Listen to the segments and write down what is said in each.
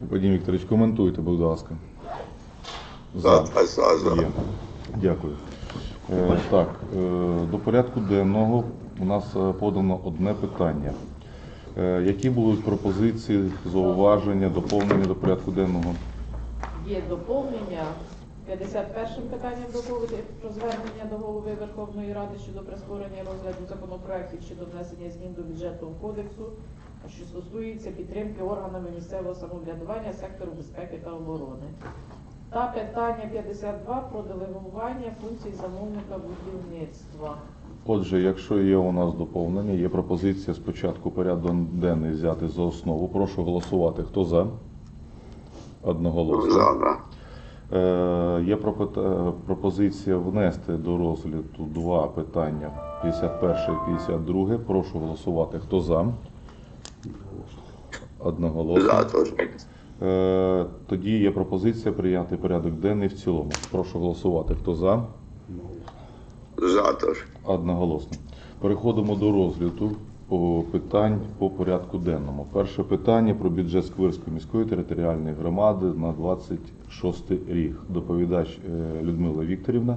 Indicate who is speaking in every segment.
Speaker 1: Вадим Вікторович, коментуйте, будь ласка.
Speaker 2: За, за, за, за.
Speaker 1: Є. Дякую. Е, так, е, до порядку денного у нас е, подано одне питання. Е, які будуть пропозиції, зауваження, доповнення до порядку денного?
Speaker 3: Є доповнення 51 питанням доповіді про звернення до голови Верховної Ради щодо прискорення розгляду законопроектів щодо внесення змін до бюджетного кодексу, що стосується підтримки органами місцевого самоврядування сектору безпеки та оборони. Та питання 52 про делегування функцій замовника будівництва.
Speaker 1: Отже, якщо є у нас доповнення, є пропозиція спочатку порядок денний взяти за основу. Прошу голосувати. Хто за? Одноголосно.
Speaker 2: За, да.
Speaker 1: Е, Є пропота- пропозиція внести до розгляду два питання 51 і 52. Прошу голосувати. Хто за? Одноголосно.
Speaker 2: За.
Speaker 1: Е, Тоді є пропозиція прийняти порядок денний в цілому. Прошу голосувати. Хто за?
Speaker 2: За теж.
Speaker 1: Одноголосно. Переходимо до розгляду питань по порядку денному. Перше питання про бюджет Сквирської міської територіальної громади на 26 рік. Доповідач е, Людмила Вікторівна.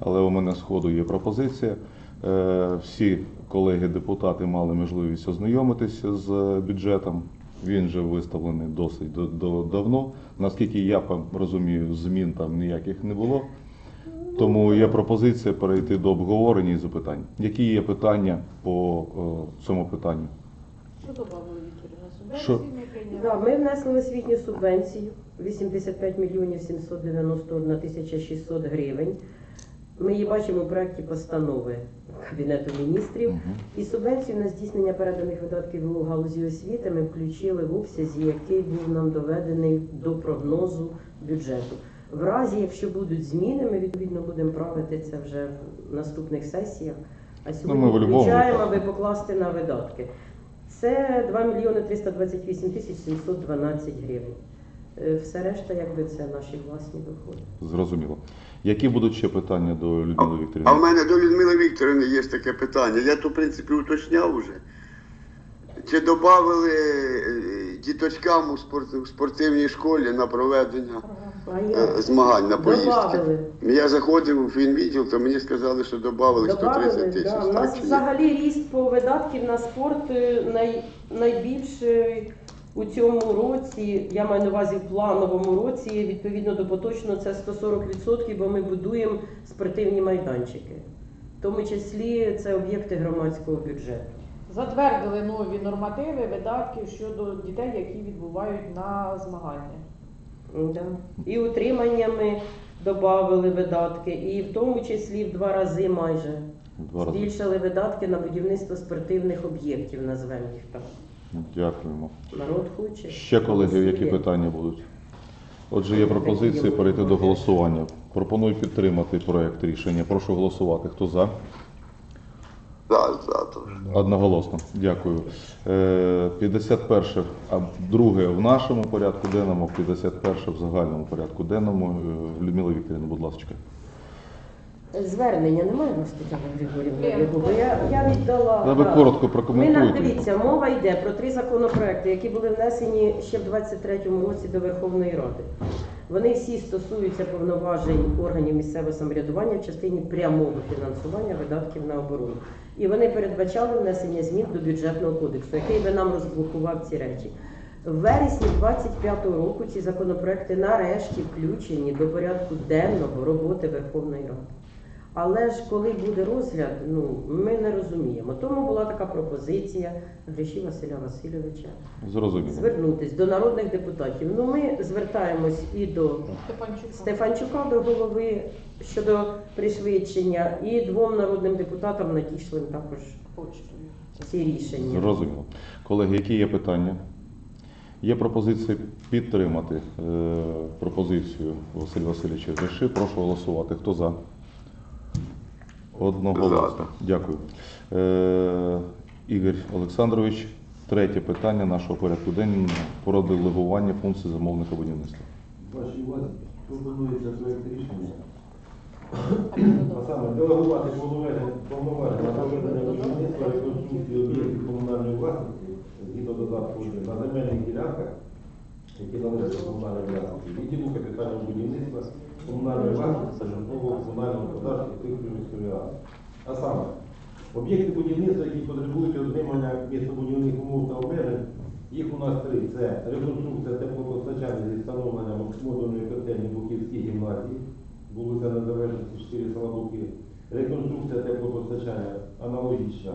Speaker 1: Але у мене з ходу є пропозиція. Е, Всі колеги-депутати мали можливість ознайомитися з бюджетом. Він вже виставлений досить до- до- давно. Наскільки я розумію, змін там ніяких не було. Тому є пропозиція перейти до обговорення і запитань. Які є питання по е, цьому питанню?
Speaker 3: Що додали Вікторівна?
Speaker 1: Що?
Speaker 3: Субвенції ми прийняли.
Speaker 4: Да, ми внесли освітню субвенцію 85 мільйонів 791 тисяча 600 гривень. Ми її бачимо в проєкті постанови Кабінету міністрів.
Speaker 1: Мгм.
Speaker 4: І субвенцію на здійснення переданих видатків у галузі освіти ми включили в обсязі, який був нам доведений до прогнозу бюджету. В разі, якщо будуть зміни, ми відповідно будемо правити це вже в наступних сесіях. А сьогодні
Speaker 1: Ну, ми в-любому
Speaker 4: включаємо, аби покласти на видатки. Це 2 мільйони 328 тисяч 712 гривень. Е, Все решта, якби це наші власні доходи.
Speaker 1: Зрозуміло. Які будуть ще питання до Людмили
Speaker 2: А в мене до Людмили Вікторівни є таке питання. Я то, в принципі, уточняв уже. Чи додали діточкам у спорт- у спортивній школі на проведення е, змагань на поїздки?
Speaker 4: добавили.
Speaker 2: Я заходив у фінвідділ, то мені сказали, що додали 130 тисяч.
Speaker 4: да. У
Speaker 2: так
Speaker 4: нас
Speaker 2: чи ні?
Speaker 4: взагалі ріст по видатків на спорт е, най, найбільший у цьому році. Я маю на увазі в плановому році. Відповідно до поточного це 140%, бо ми будуємо спортивні майданчики. В тому числі це об'єкти громадського бюджету.
Speaker 3: Затвердили нові нормативи видатків щодо дітей, які відбувають на змагання.
Speaker 4: Да. І утриманнями додали видатки, і в тому числі в два рази майже
Speaker 1: Два рази.
Speaker 4: збільшили видатки на будівництво спортивних об'єктів, назвемо їх так.
Speaker 1: Дякуємо.
Speaker 4: Народ хоче.
Speaker 1: Ще колеги, які
Speaker 4: Голосує.
Speaker 1: питання будуть? Отже, є пропозиція перейти до голосування. Пропоную підтримати проект рішення. Прошу голосувати. Хто за?
Speaker 2: За, за.
Speaker 1: Одноголосно. Дякую. Е, 51, а друге в нашому порядку денному, 51 в загальному порядку денному. Е, Людмила Вікторівна, будь ласка.
Speaker 4: Звернення немає у вас Тетяна Григорівна? Бо я, я віддала.
Speaker 1: Та ви
Speaker 4: да.
Speaker 1: коротко
Speaker 4: Ми
Speaker 1: прокоментуйте.
Speaker 4: дивіться, мова йде про три законопроекти, які були внесені ще в 23-му році до Верховної Ради. Вони всі стосуються повноважень органів місцевого самоврядування в частині прямого фінансування видатків на оборону. І вони передбачали внесення змін до бюджетного кодексу, який би нам розблокував ці речі. В вересні 25-го року ці законопроекти нарешті включені до порядку денного роботи Верховної Ради. Але ж коли буде розгляд, ну ми не розуміємо. Тому була така пропозиція Гриші Василя Васильовича
Speaker 1: Зрозуміло.
Speaker 4: звернутися до народних депутатів. Ну ми звертаємось і до
Speaker 3: Стефанчук.
Speaker 4: Стефанчука до голови щодо пришвидшення, і двом народним депутатам надійшли також ці рішення.
Speaker 1: Зрозуміло. Колеги, які є питання? Є пропозиція підтримати е, пропозицію Василя Васильовича Гриши. Прошу голосувати. Хто за? Одноголосно. Дякую. Е, Ігор Олександрович, третє питання нашого порядку денного про делегування функцій замовника будівництва.
Speaker 5: Вашій увазі пропонується проєкт рішення.
Speaker 3: А
Speaker 5: саме делегувати повноваження на проведення будівництва реконструкції об'єктів комунальної власності згідно додатку на земельних ділянках які належать до комунальної власності, відділу капітального будівництва, комунальної власності та житлового комунального господарства міської ради. А саме, об'єкти будівництва, які потребують отримання містобудівних умов та обмежень, їх у нас три. Це реконструкція теплопостачання зі встановленням модульної котельні Буківській гімназії, вулиця Незалежності 4 Солодуки, реконструкція теплопостачання аналогічна,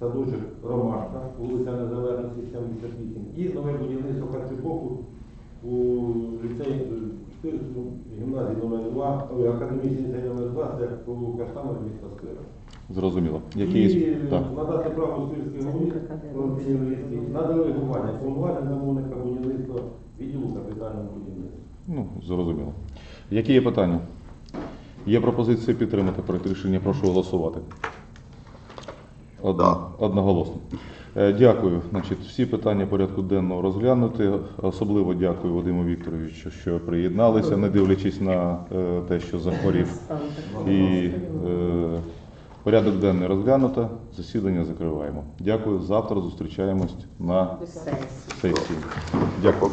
Speaker 5: садочок Ромашка, вулиця Незалежності 78 і нове будівництво харчоблоку у ліцеї гімназії номер 2, ой, академічний ліцей номер 2, це по Каштану міста Сквера.
Speaker 1: Зрозуміло.
Speaker 5: І
Speaker 1: Який так.
Speaker 5: надати право Сирській голові Володимирівській на делегування планування замовника будівництва відділу капітального будівництва.
Speaker 1: Ну, зрозуміло. Які є питання? Є пропозиція підтримати проект рішення. Прошу голосувати. Одно, одноголосно. Е, Дякую. Значить, всі питання порядку денного розглянути. Особливо дякую Вадиму Вікторовичу, що приєдналися, не дивлячись на е, те, що захворів. І е, порядок денний розглянуто. Засідання закриваємо. Дякую. Завтра зустрічаємось на сесії. Дякую.